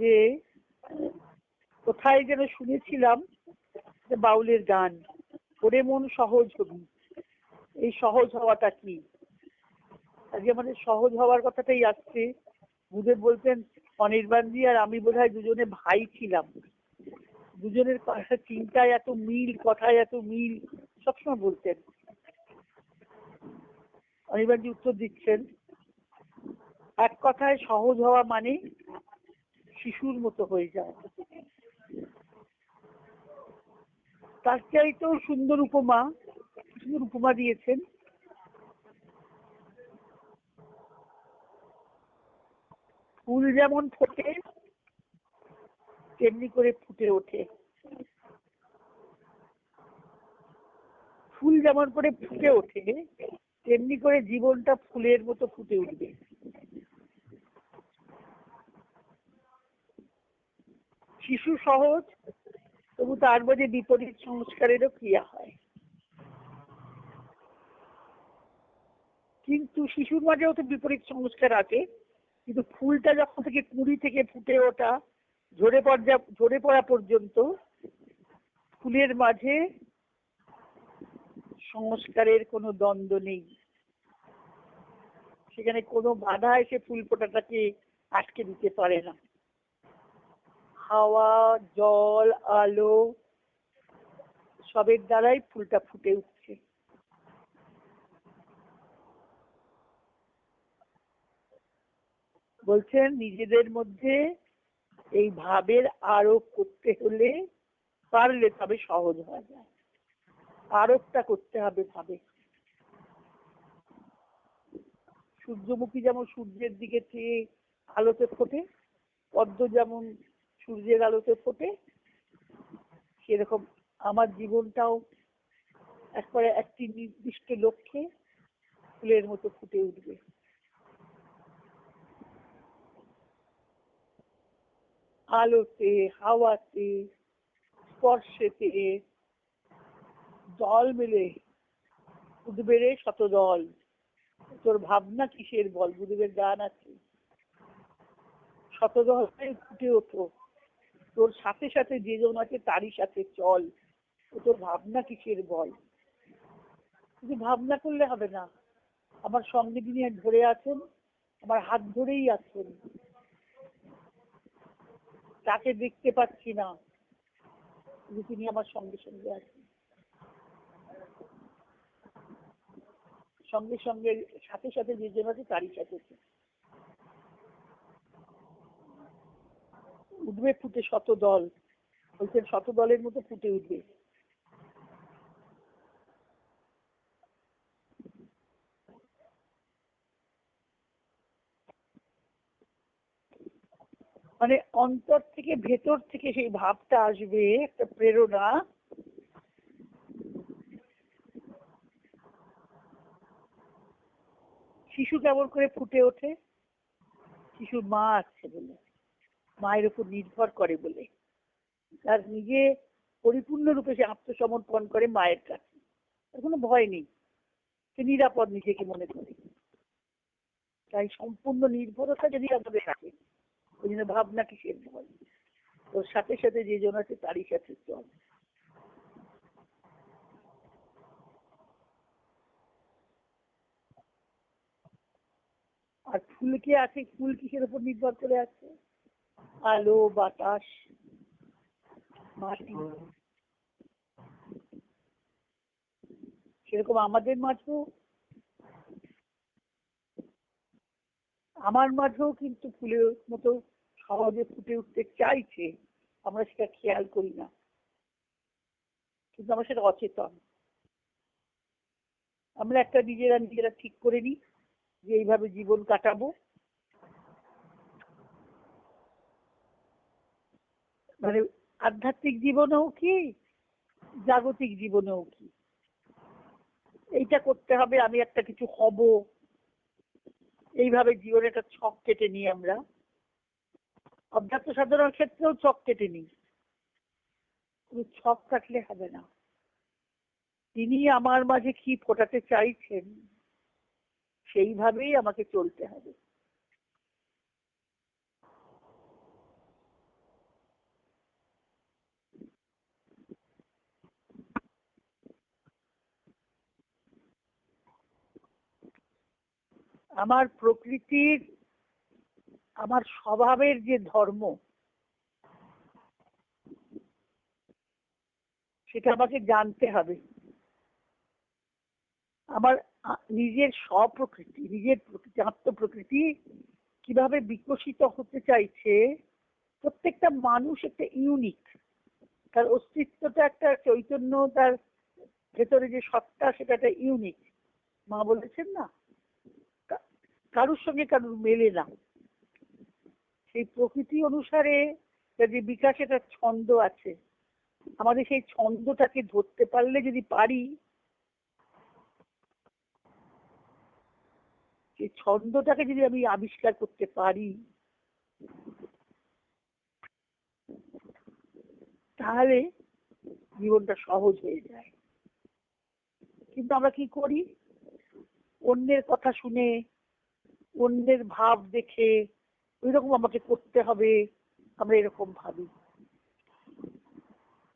যে কোথায় যেন শুনেছিলাম বাউলের গান, ওরে মন সহজ হবি। এই সহজ হওয়াটা কি? আজকে আমাদের সহজ হওয়ার কথাটাই আসছে। গুরুদেব বলতেন অনির্বাণজি আর আমি বোধহয় দুজনে ভাই ছিলাম। দুজনের চিন্তায় এত মিল, কথায় এত মিল, সবসময় বলতেন। অনির্বাণজি উত্তর দিচ্ছেন এক কথায় সহজ হওয়া মানে শিশুর মতো হয়ে যায় তার চাইতেও সুন্দর উপমা সুন্দর উপমা দিয়েছেন। ফুল যেমন ফোটে, তেমনি করে ফুটে ওঠে। ফুল যেমন করে ফুটে ওঠে, তেমনি করে জীবনটা ফুলের মতো ফুটে উঠবে। শিশু সহজ, তবু তার মধ্যে বিপরীত সংস্কারেরও ক্রিয়া হয়। কিন্তু শিশুর মাঝেও তো বিপরীত সংস্কার আছে, কিন্তু ফুলটা যখন থেকে কুড়ি থেকে ফুটে ওঠা, ঝরে পড়া ঝরে পড়া পর্যন্ত ফুলের মাঝে সংস্কারের কোনো দ্বন্দ্ব নেই। সেখানে কোনো বাধা এসে ফুল ফোটাটাকে আটকে দিতে পারে না। হাওয়া, জল, আলো সবের দ্বারাই ফুলটা ফুটে উঠছে। বলছেন, নিজেদের মধ্যে এই ভাবের আরোপ করতে হলে পারলে তবে সহজ হয়ে যায়। আরোপটা করতে হবে ভাবে। সূর্যমুখী যেমন সূর্যের দিকে চেয়ে আলোতে ফোটে, পদ্ম যেমন সূর্যের আলোতে ফোটে। সেরকম আমার জীবনটাও একবারে একটি নির্দিষ্ট লক্ষ্যে ফুলের মতো ফুটে উঠবে। আলোতে, হাওয়াতে, স্পর্শেতে দল মিলে, উঠবে রে শত দল তোর ভাবনা কিসের বল? গুরুদেবের গান আছে। শতদল ফুটে ওঠো। তোর সাথে সাথে যে জন আছে তারই সাথে চল। তোর ভাবনা কিসের বল? ভাবনা করলে হবে না। আমার সঙ্গে যিনি ধরে আছেন, আমার হাত ধরেই আছেন। তাকে দেখতে পাচ্ছি না তিনি আমার সঙ্গে সঙ্গে আছেন। সঙ্গে সঙ্গে সাথে সাথে যে জন আছে তারই সাথে উঠবে ফুটে শত দল। বলছেন, শত দলের মতো ফুটে উঠবে। মানে অন্তর থেকে ভেতর থেকে সেই ভাবটা আসবে, একটা প্রেরণা। শিশু কেমন করে ফুটে ওঠে? শিশুর মা আছে বলে। মায়ের উপর নির্ভর করে বলে। তার নিজে পরিপূর্ণরূপে সে আত্মসমর্পণ করে মায়ের কাছে। তার কোনো ভয় নেই। সে নিরাপদ নিজেকে মনে করে। তাই সম্পূর্ণ নির্ভরতা যদি আমাদের থাকে, ওই জন্য ভাবনা কিসের ভয়? ওর সাথে সাথে যে জন আছে তারই সাথে চল। আর ফুল কি আছে, ফুল কিসের উপর নির্ভর করে আছে? আলো, বাতাস, মাটি। সেরকম আমাদের মাঝেও আমার মাঝেও কিন্তু ফুলের মতো সহজে ফুটে উঠতে চাইছে। আমরা সেটা খেয়াল করি না। কিন্তু আমরা সেটা অচেতন। আমরা একটা নিজেরা নিজেরা ঠিক করে নিই যে এইভাবে জীবন কাটাবো। মানে আধ্যাত্মিক জীবনেও কি, জাগতিক জীবনেও কি? এইটা করতে হবে, আমি একটা কিছু হব। এইভাবে জীবনে একটা ছক কেটে নিই আমরা। অধ্যাত্ম সাধনার ক্ষেত্রেও ছক কেটে নিই। ছক কাটলে হবে না। তিনি আমার মাঝে কি ফোটাতে চাইছেন, সেইভাবেই আমাকে চলতে হবে। আমার প্রকৃতির, আমার স্বভাবের যে ধর্ম, সেটা আমাকে জানতে হবে। আমার নিজের স্বপ্রকৃতি, নিজের প্রকৃতি, আত্মপ্রকৃতি কীভাবে বিকশিত হতে চাইছে, প্রত্যেকটা মানুষ একটা ইউনিক। তার অস্তিত্বটা একটা, চৈতন্য তার ভেতরে যে সত্তা, সেটা একটা ইউনিক। মা বলেছেন না? কারুর সঙ্গে কারুর মেলে না। সেই প্রকৃতি অনুসারে যে বিকাশে একটা ছন্দ আছে, আমাদের সেই ছন্দটাকে ধরতে পারলে যদি পারি, সেই ছন্দটাকে যদি আমি আবিষ্কার করতে পারি, তাহলে জীবনটা সহজ হয়ে যায়। কিন্তু আমরা কি করি? অন্যের কথা শুনে অন্যের ভাব দেখে ওইরকম আমাকে করতে হবে, আমরা এরকম ভাবি।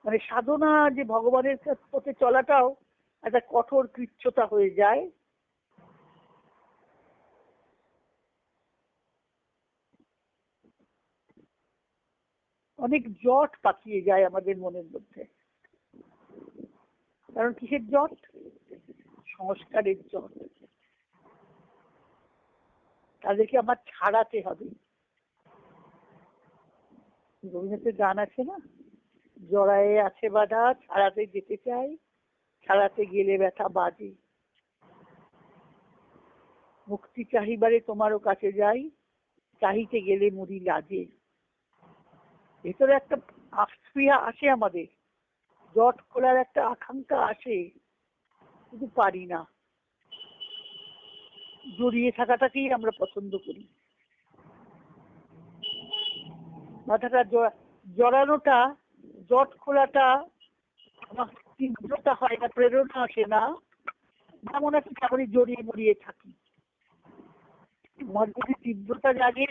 মানে সাধনা যে ভগবানের পথে চলাটাও একটা কঠোর কৃচ্ছতা হয়ে যায়। অনেক জট পাকিয়ে যায় আমাদের মনের মধ্যে। কারণ কিসের জট? সংস্কারের জট। তাদেরকে আমার ছাড়াতে হবে। রবীন্দ্রনাথের গান আছে না? জড়ায়ে আছে বাধা, ছাড়াতে যেতে চাই, ছাড়াতে গেলে ব্যথা বাজে। মুক্তি চাহিবারে তোমারও কাছে যাই, চাহিতে গেলে মুড়ি লাজে। ভেতরে একটা আস্ফিয়া আসে আমাদের, জট খোলার একটা আকাঙ্ক্ষা আসে, কিন্তু পারি না। জড়িয়ে থাকাটাকেই আমরা পছন্দ করি। মাথাটা জড়ানোটা, জট খোলাটা আমার তীব্রতা হয় না, প্রেরণা আসে না। যেমন একটা কেমনই জড়িয়ে মরিয়ে থাকি। আমার যদি তীব্রতা জাগে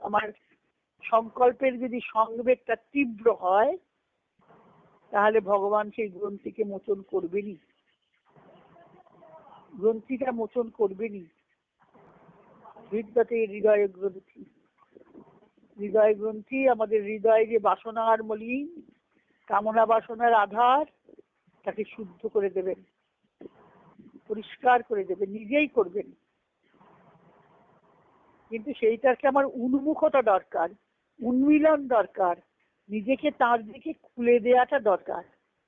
আমার সংকল্পের যদি সংবেগটা তীব্র হয়, তাহলে ভগবান সেই গ্রন্থিকে মোচন করবেনই। গ্রন্থিটা মোচন করবেনই। বিদ্যাতে হৃদয় গ্রন্থি। হৃদয় গ্রন্থি আমাদের হৃদয়ে যে বাসনার মলিন, কামনা বাসনার আধার, তাকে শুদ্ধ করে দেবেন পরিষ্কার করে দেবেন নিজেই করবেন কিন্তু সেইটাকে আমার উন্মুখতা দরকার, উন্মিলন দরকার, নিজেকে তার দিকে খুলে দেওয়াটা দরকার।